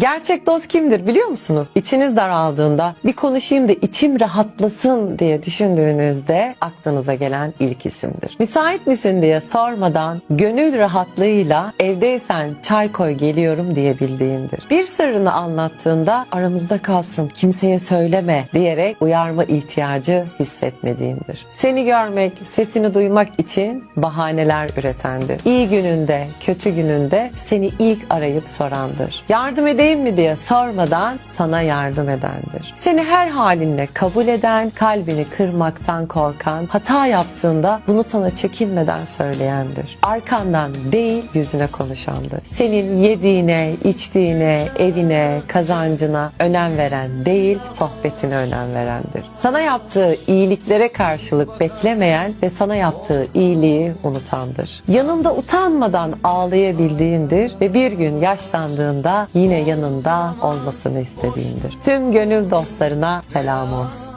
Gerçek dost kimdir biliyor musunuz? İçiniz daraldığında bir konuşayım da içim rahatlasın diye düşündüğünüzde aklınıza gelen ilk isimdir. Müsait misin diye sormadan gönül rahatlığıyla evdeysen çay koy geliyorum diyebildiğindir. Bir sırrını anlattığında aramızda kalsın kimseye söyleme diyerek uyarma ihtiyacı hissetmediğindir. Seni görmek, sesini duymak için bahaneler üretendir. İyi gününde, kötü gününde seni ilk arayıp sorandır. Yardım edeyim mi diye sormadan sana yardım edendir. Seni her halinle kabul eden, kalbini kırmaktan korkan, hata yaptığında bunu sana çekinmeden söyleyendir. Arkandan değil yüzüne konuşandır. Senin yediğine, içtiğine, evine, kazancına önem veren değil, sohbetine önem verendir. Sana yaptığı iyiliklere karşılık beklemeyen ve sana yaptığı iyiliği unutandır. Yanında utanmadan ağlayabildiğindir ve bir gün yaşlandığında yine yanında olmasını istediğindir. Tüm gönül dostlarına selam olsun.